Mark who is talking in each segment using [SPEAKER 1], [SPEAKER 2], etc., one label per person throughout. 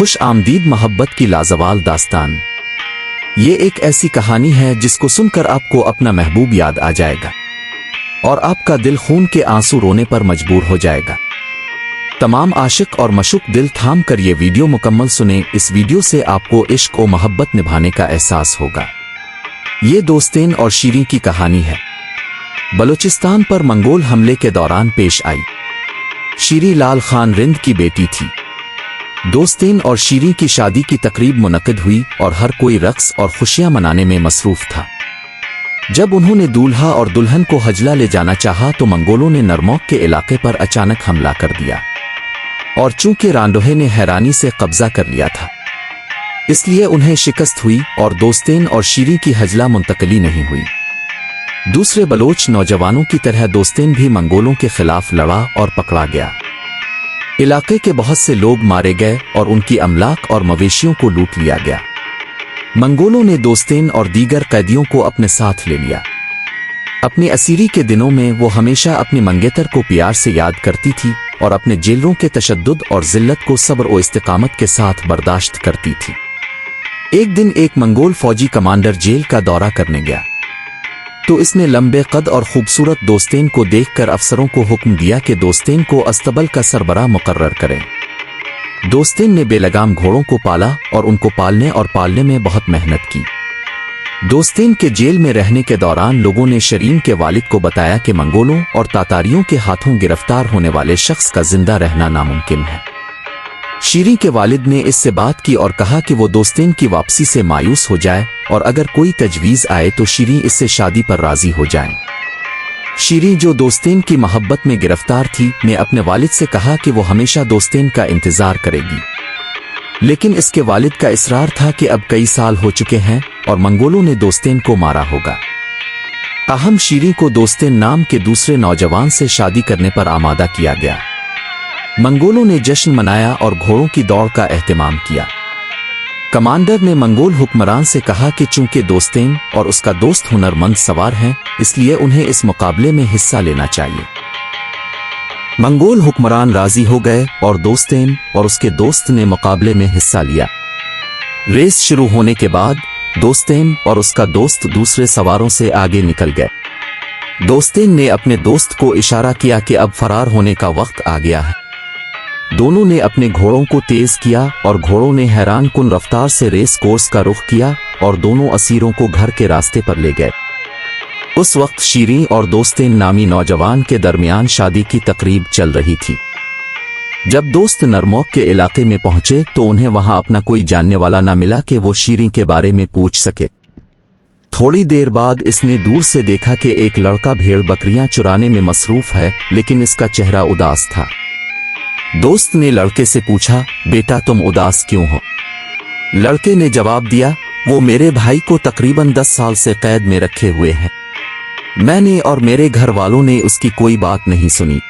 [SPEAKER 1] खुश आमदीद मोहब्बत की लाजवाल दास्तान। ये एक ऐसी कहानी है जिसको सुनकर आपको अपना महबूब याद आ जाएगा और आपका दिल खून के आँसू रोने पर मजबूर हो जाएगा। तमाम आशिक और मशुक दिल थाम कर ये वीडियो मुकम्मल सुने, इस वीडियो से आपको इश्क और मोहब्बत निभाने का एहसास होगा। ये दोस्तेन और शीरी की कहानी है। बलूचिस्तान पर मंगोल हमले के दौरान पेश आई। शीरी लाल खान रिंद की बेटी थी। दोस्तीन और शीरी की शादी की तकरीब मुनद हुई और हर कोई रक्स और खुशियाँ मनाने में मसरूफ था। जब उन्होंने दूल्हा और दुल्हन को हजला ले जाना चाहा तो मंगोलों ने नरमौक के इलाके पर अचानक हमला कर दिया। और चूँकि रांडोहे ने हैरानी से कब्जा कर लिया था, इसलिए उन्हें शिकस्त हुई और दोस्तेन और शीरी की हजला मुंतकली नहीं हुई। दूसरे बलोच नौजवानों की तरह दोस्तेन भी मंगोलों के खिलाफ लड़ा और पकड़ा गया। इलाके के बहुत से लोग मारे गए और उनकी अमलाक और मवेशियों को लूट लिया गया। मंगोलों ने दोस्तेन और दीगर कैदियों को अपने साथ ले लिया। अपनी असीरी के दिनों में वो हमेशा अपनी मंगेतर को प्यार से याद करती थी और अपने जेलों के तशद और जिल्लत को सब्र और इस्तकामत के साथ बर्दाश्त करती थी। एक दिन एक मंगोल फौजी कमांडर जेल का दौरा करने गया। तो इसने लंबे कद और खूबसूरत दोस्तेन को देखकर अफसरों को हुक्म दिया कि दोस्तेन को अस्तबल का सरबरा मुकर्र करें। दोस्तेन ने बेलगाम घोड़ों को पाला और उनको पालने और पालने में बहुत मेहनत की। दोस्तेन के जेल में रहने के दौरान लोगों ने शरीन के वालिद को बताया कि मंगोलों और तातारियों के हाथों गिरफ़्तार होने वाले शख्स का ज़िंदा रहना नामुमकिन है। शीरी के वालिद ने इससे बात की और कहा कि वो दोस्तेन की वापसी से मायूस हो जाए और अगर कोई तजवीज आए तो शीरी इससे शादी पर राज़ी हो जाए। शीरी जो दोस्तेन की मोहब्बत में गिरफ़्तार थी, ने अपने वालिद से कहा कि वो हमेशा दोस्तेन का इंतज़ार करेगी। लेकिन इसके वालिद का इसरार था कि अब कई साल हो चुके हैं और मंगोलों ने दोस्तेन को मारा होगा। अहम शीरी को दोस्तेन नाम के दूसरे नौजवान से शादी करने पर आमादा किया गया। मंगोलों ने जश्न मनाया और घोड़ों की दौड़ का एहतमाम किया। कमांडर ने मंगोल हुक्मरान से कहा कि चूँकि दोस्तेन और उसका दोस्त हुनरमंद सवार हैं, इसलिए उन्हें इस मुकाबले में हिस्सा लेना चाहिए। मंगोल हुक्मरान राज़ी हो गए और दोस्तेन और उसके दोस्त ने मुकाबले में हिस्सा लिया। रेस शुरू होने के बाद दोस्तेन और उसका दोस्त दूसरे सवारों से आगे निकल गए। दोस्तेन ने अपने दोस्त को इशारा किया कि अब फरार होने का वक्त आ गया है। दोनों ने अपने घोड़ों को तेज किया और घोड़ों ने हैरान कुन रफ्तार से रेस कोर्स का रुख किया और दोनों असीरों को घर के रास्ते पर ले गए। उस वक्त शीरी और दोस्तेन नामी नौजवान के दरमियान शादी की तकरीब चल रही थी। जब दोस्त नरमौक के इलाके में पहुँचे तो उन्हें वहाँ अपना कोई जानने वाला ना मिला कि वो शीरी के बारे में पूछ सके। थोड़ी देर बाद इसने दूर से देखा कि एक लड़का भेड़ बकरियाँ चुराने में मसरूफ है, लेकिन इसका चेहरा उदास था। दोस्त ने लड़के से पूछा, बेटा, तुम उदास क्यों हो? लड़के ने जवाब दिया, वो मेरे भाई को तकरीबन दस साल से कैद में रखे हुए हैं। मैंने और मेरे घर वालों ने उसकी कोई बात नहीं सुनी।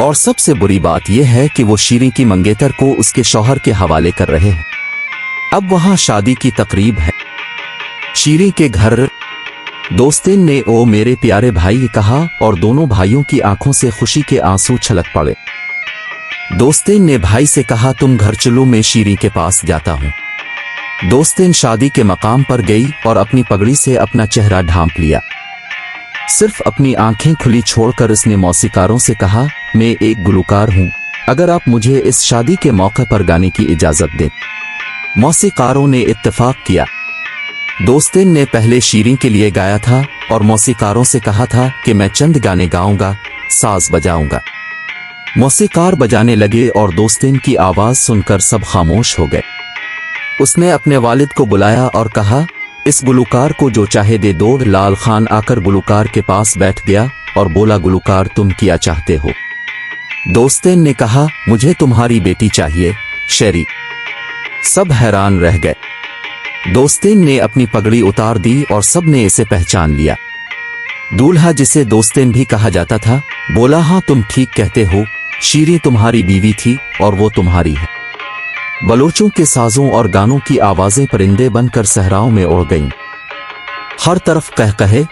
[SPEAKER 1] और सबसे बुरी बात यह है कि वो शीरी की मंगेतर को उसके शौहर के हवाले कर रहे हैं। अब वहाँ शादी की तकरीब है। शीरी के घर दोस्तिन ने, ओ मेरे प्यारे भाई, कहा और दोनों भाइयों की आँखों से खुशी के आँसू छलक पड़े। दोस्तेन ने भाई से कहा, तुम घर चलो, मैं शीरी के पास जाता हूँ. दोस्तेन शादी के मकाम पर गई और अपनी पगड़ी से अपना चेहरा ढांप लिया। सिर्फ़ अपनी आँखें खुली छोड़कर उसने मौसीकारों से कहा, मैं एक गुलकार हूँ। अगर आप मुझे इस शादी के मौके पर गाने की इजाज़त दें। मौसीकारों ने इत्तेफाक किया। दोस्तेन ने पहले शीरी के लिए गाया था और मौसीकारों से कहा था कि मैं चंद गाने गाऊँगा, साज बजाऊँगा। मौसीकार बजाने लगे और दोस्तिन की आवाज़ सुनकर सब खामोश हो गए। उसने अपने वालिद को बुलाया और कहा, इस गुलकार को जो चाहे दे दो, लाल खान आकर गुलकार के पास बैठ गया और बोला, गुलकार, तुम क्या चाहते हो? दोस्तेन ने कहा, मुझे तुम्हारी बेटी चाहिए, शेरी। सब हैरान रह गए। दोस्तेन ने अपनी पगड़ी उतार दी और सबने इसे पहचान लिया। दूल्हा जिसे दोस्तेन भी कहा जाता था, बोला हाँ तुम ठीक कहते हो शीरी तुम्हारी बीवी थी और वो तुम्हारी है। बलोचों के साजों और गानों की आवाज़ें परिंदे बनकर सहराओं में उड़ गईं। हर तरफ़ कह कहे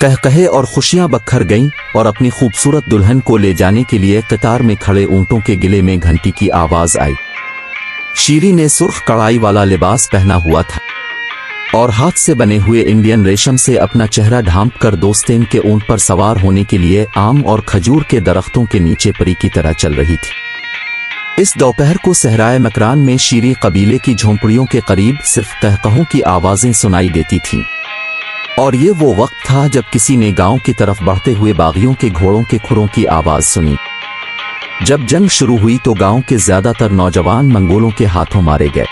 [SPEAKER 1] कह कहे और खुशियाँ बखर गईं और अपनी खूबसूरत दुल्हन को ले जाने के लिए कतार में खड़े ऊंटों के गिले में घंटी की आवाज़ आई। शीरी ने सुर्ख कड़ाई वाला लिबास पहना हुआ था। और हाथ से बने हुए इंडियन रेशम से अपना चेहरा ढांप कर दोस्तेन के ऊँट पर सवार होने के लिए आम और खजूर के दरख्तों के नीचे परी की तरह चल रही थी। इस दोपहर को सहराए मकरान में शीरी कबीले की झोंपड़ियों के करीब सिर्फ़ कहकहों की आवाज़ें सुनाई देती थीं। और ये वो वक्त था जब किसी ने गाँव की तरफ़ बढ़ते हुए बागियों के घोड़ों के खुरों की आवाज़ सुनी। जब जंग शुरू हुई तो गाँव के ज़्यादातर नौजवान मंगोलों के हाथों मारे गए।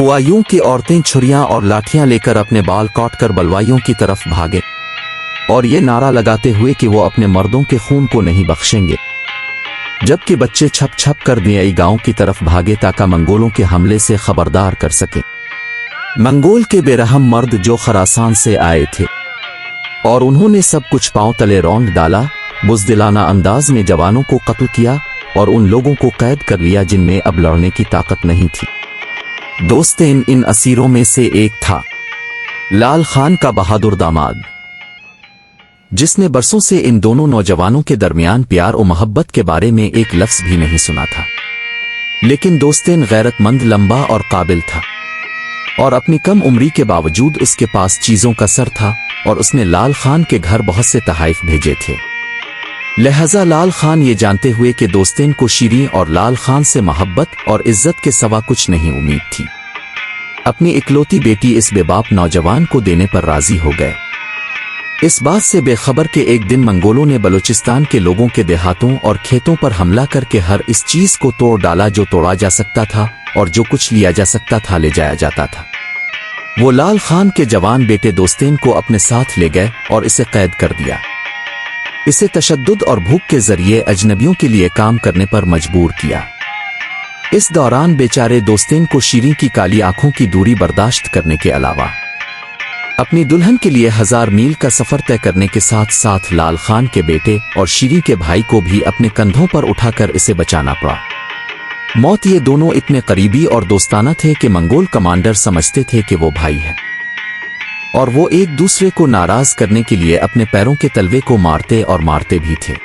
[SPEAKER 1] हुआ यूँ कि औरतें छुरियाँ और लाठियाँ लेकर अपने बाल काट कर बलवाइयों की तरफ़ भागे। और ये नारा लगाते हुए कि वो अपने मर्दों के खून को नहीं बख्शेंगे। जबकि बच्चे छप छप कर दिए गाँव की तरफ़ भागे ताका मंगोलों के हमले से खबरदार कर सके। मंगोल के बेरहम मर्द जो खरासान से आए थे। और उन्होंने सब कुछ पाँव तले रौंद डाला, बुजदिलाना अंदाज में जवानों को कत्ल किया और उन लोगों को कैद कर लिया जिनमें अब लड़ने की ताकत नहीं थी। दोस्तेन इन असीरों में से एक था। लाल खान का बहादुर दामाद। जिसने बरसों से इन दोनों नौजवानों के दरमियान प्यार और मोहब्बत के बारे में एक लफ्ज भी नहीं सुना था। लेकिन दोस्तेन गैरतमंद, लंबा और काबिल था। और अपनी कम उम्री के बावजूद उसके पास चीज़ों का सर था और उसने लाल खान के घर बहुत से तहाइफ भेजे थे। लिहाजा लाल खान ये जानते हुए कि दोस्तेन को शीरी और लाल खान से मोहब्बत और इज़्ज़त के सवा कुछ नहीं उम्मीद थी। अपनी इकलौती बेटी इस बेबाप नौजवान को देने पर राज़ी हो गए। इस बात से बेखबर के एक दिन मंगोलों ने बलूचिस्तान के लोगों के देहातों और खेतों पर हमला करके हर इस चीज़ को तोड़ डाला जो तोड़ा जा सकता था और जो कुछ लिया जा सकता था ले जाया जाता था। वो लाल खान के जवान बेटे दोस्तेन को अपने साथ ले गए और इसे कैद कर दिया। इसे तशद और भूख के ज़रिए अजनबियों के लिए काम करने पर मजबूर किया। इस दौरान बेचारे दोस्तेन को शीरी की काली आँखों की दूरी बर्दाश्त करने के अलावा, अपनी दुल्हन के लिए हज़ार मील का सफ़र तय करने के साथ साथ लाल खान के बेटे और शीरी के भाई को भी अपने कंधों पर उठाकर इसे बचाना पड़ा। मौत ये दोनों इतने करीबी और दोस्ताना थे कि मंगोल कमांडर समझते थे कि वो भाई है। और वो एक दूसरे को नाराज़ करने के लिए अपने पैरों के तलवे को मारते और मारते भी थे।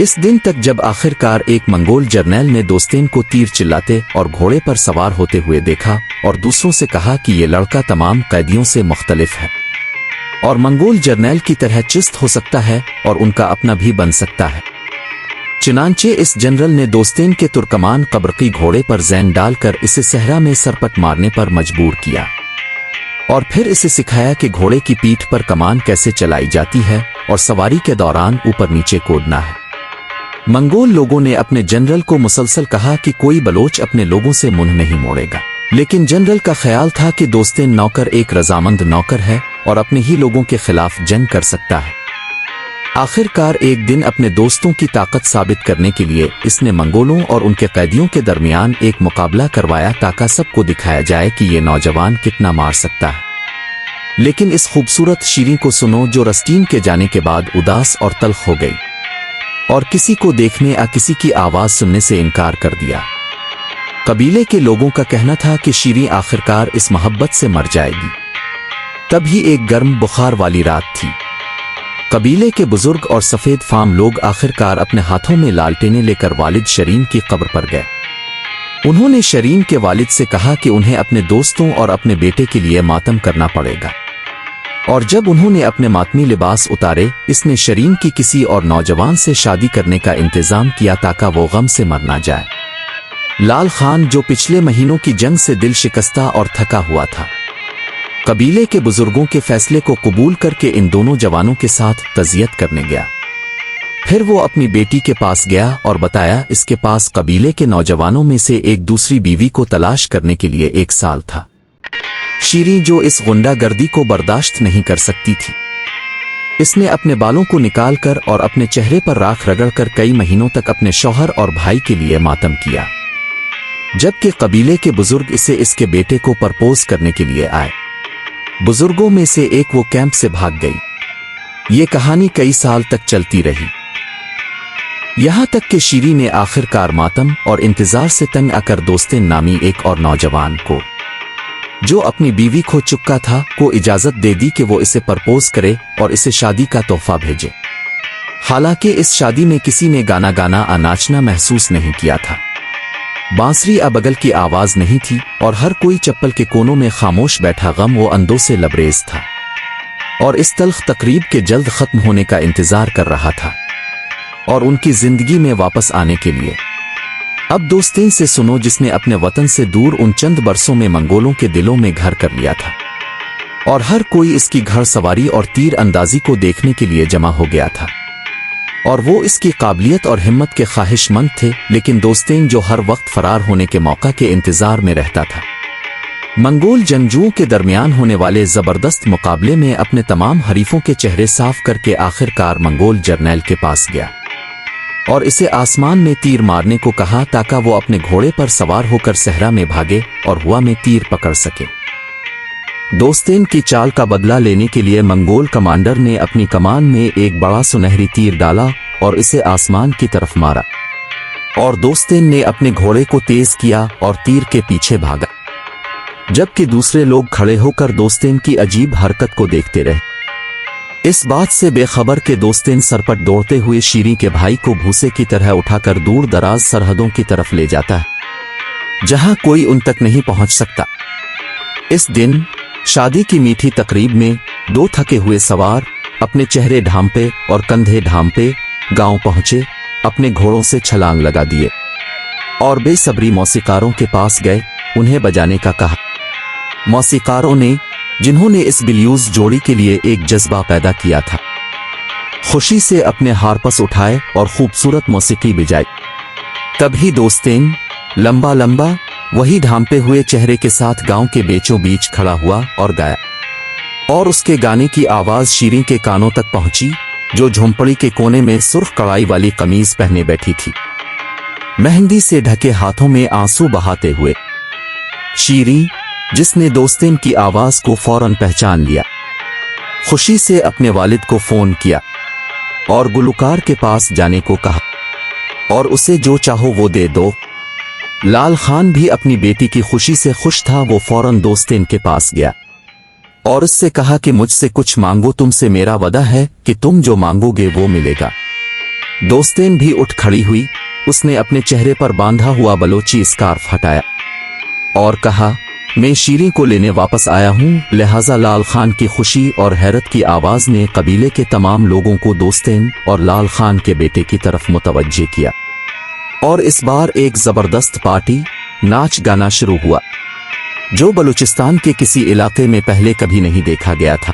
[SPEAKER 1] इस दिन तक जब आखिरकार एक मंगोल जर्नैल ने दोस्तेन को तीर चिल्लाते और घोड़े पर सवार होते हुए देखा और दूसरों से कहा कि ये लड़का तमाम कैदियों से मुख्तलिफ़ है और मंगोल जर्नैल की तरह चुस्त हो सकता है और उनका अपना भी बन सकता है। चुनाचे इस जनरल ने दोस्तेन के तुर्कमान कब्रकी घोड़े पर जैन डालकर इसे सहरा में सरपट मारने पर मजबूर किया। और फिर इसे सिखाया कि घोड़े की पीठ पर कमान कैसे चलाई जाती है और सवारी के दौरान ऊपर नीचे कूदना है। मंगोल लोगों ने अपने जनरल को मुसलसल कहा कि कोई बलोच अपने लोगों से मुँह नहीं मोड़ेगा। लेकिन जनरल का ख्याल था कि दोस्तें नौकर एक रजामंद नौकर है और अपने ही लोगों के खिलाफ जंग कर सकता है। आखिरकार एक दिन अपने दोस्तों की ताकत साबित करने के लिए इसने मंगोलों और उनके कैदियों के दरमियान एक मुकाबला करवाया ताकि सबको दिखाया जाए कि ये नौजवान कितना मार सकता है। लेकिन इस खूबसूरत शीरी को सुनो जो रस्टीन के जाने के बाद उदास और तल्ख हो गई और किसी को देखने या किसी की आवाज़ सुनने से इनकार कर दिया। कबीले के लोगों का कहना था कि शीरी आखिरकार इस मोहब्बत से मर जाएगी। तभी एक गर्म बुखार वाली रात थी। कबीले के बुज़ुर्ग और सफ़ेद फार्म लोग आखिरकार अपने हाथों में लालटेने लेकर वालिद शरीन की कब्र पर गए। उन्होंने शरीन के वालिद से कहा कि उन्हें अपने दोस्तों और अपने बेटे के लिए मातम करना पड़ेगा। और जब उन्होंने अपने मातमी लिबास उतारे, इसने शरीन की किसी और नौजवान से शादी करने का इंतज़ाम किया ताकि वो गम से मर ना जाए। लाल खान जो पिछले महीनों की जंग से दिल शिकस्ता और थका हुआ था कबीले के बुज़ुर्गों के फैसले को कबूल करके इन दोनों जवानों के साथ तजियत करने गया। फिर वो अपनी बेटी के पास गया और बताया, इसके पास कबीले के नौजवानों में से एक दूसरी बीवी को तलाश करने के लिए एक साल था। शीरी जो इस गुंडागर्दी को बर्दाश्त नहीं कर सकती थी। इसने अपने बालों को निकालकर और अपने चेहरे पर राख रगड़कर कई महीनों तक अपने शौहर और भाई के लिए मातम किया। जबकि कबीले के बुज़ुर्ग इसे इसके बेटे को प्रपोज करने के लिए आए। बुज़ुर्गों में से एक वो कैंप से भाग गई। ये कहानी कई साल तक चलती रही। यहाँ तक कि शीरी ने आखिरकार मातम और इंतज़ार से तंग आकर दोस्ते नामी एक और नौजवान को। जो अपनी बीवी खो चुका था, को इजाज़त दे दी कि वो इसे प्रपोज करे और इसे शादी का तोहफा भेजे। हालाँकि इस शादी में किसी ने गाना गाना आ नाचना महसूस नहीं किया था। बांसुरी अबगल की आवाज़ नहीं थी और हर कोई चप्पल के कोनों में खामोश बैठा गम वो अंदों से लबरेज था। और इस तल्ख तकरीब के जल्द खत्म होने का इंतज़ार कर रहा था और उनकी ज़िंदगी में वापस आने के लिए। अब दोस्तें से सुनो जिसने अपने वतन से दूर उन चंद बरसों में मंगोलों के दिलों में घर कर लिया था। और हर कोई इसकी घर सवारी और तीर अंदाजी को देखने के लिए जमा हो गया था। और वो इसकी काबिलियत और हिम्मत के ख्वाहिशमंद थे, लेकिन दोस्तेन जो हर वक्त फरार होने के मौका के इंतज़ार में रहता था। मंगोल जंगजुओं के दरमियान होने वाले ज़बरदस्त मुकाबले में अपने तमाम हरीफों के चेहरे साफ़ करके आखिरकार मंगोल जर्नैल के पास गया। और इसे आसमान में तीर मारने को कहा ताकि वो अपने घोड़े पर सवार होकर सहरा में भागे और हुआ में तीर पकड़ सके। दोस्तेन की चाल का बदला लेने के लिए मंगोल कमांडर ने अपनी कमान में एक बड़ा सुनहरी तीर डाला और इसे आसमान की तरफ़ मारा। और दोस्तेन ने अपने घोड़े को तेज किया और तीर के पीछे भागा। जबकि दूसरे लोग खड़े होकर दोस्तेन की अजीब हरकत को देखते रहे। इस बात से बेखबर के दोस्तेन सरपट दौड़ते हुए शीरी के भाई को भूसे की तरह उठाकर दूर दराज सरहदों की तरफ़ ले जाता है, जहाँ कोई उन तक नहीं पहुँच सकता। इस दिन शादी की मीठी तकरीब में दो थके हुए सवार अपने चेहरे ढांपे और कंधे ढांपे गाँव पहुँचे, अपने घोड़ों से छलांग लगा दिए और बेसब्री मौसीकारों के पास गए, उन्हें बजाने का कहा। मौसीकारों ने, जिन्होंने इस बिल्यूज जोड़ी के लिए एक जज्बा पैदा किया था, खुशी से अपने हारपस उठाए और खूबसूरत मौसीकी बिजाई। तभी दोस्तेन लंबा लंबा वही ढांपे हुए चेहरे के साथ गाँव के बीचों बीच खड़ा हुआ और गाया। और उसके गाने की आवाज़ शीरी के कानों तक पहुँची, जो झोंपड़ी के कोने में सुर्ख कड़ाई वाली कमीज पहने बैठी थी। मेहंदी से ढके हाथों में आँसू बहाते हुए। शीरी, जिसने दोस्तेन की आवाज़ को फ़ौरन पहचान लिया। खुशी से अपने वालिद को फ़ोन किया और गुलकार के पास जाने को कहा। और उसे जो चाहो वो दे दो। लाल खान भी अपनी बेटी की खुशी से खुश था, वो फ़ौरन दोस्तेन के पास गया और उससे कहा कि मुझसे कुछ मांगो, तुमसे मेरा वदा है कि तुम जो मांगोगे वो मिलेगा। दोस्तेन भी उठ खड़ी हुई, उसने अपने चेहरे पर बांधा हुआ बलोची स्कार्फ हटाया और कहा, मैं शीरी को लेने वापस आया हूँ, लिहाजा लाल खान की खुशी और हैरत की आवाज़ ने कबीले के तमाम लोगों को दोस्तेन और लाल खान के बेटे की तरफ़ मुतवज्जे किया। और इस बार एक ज़बरदस्त पार्टी, नाच गाना शुरू हुआ, जो बलूचिस्तान के किसी इलाके में पहले कभी नहीं देखा गया था।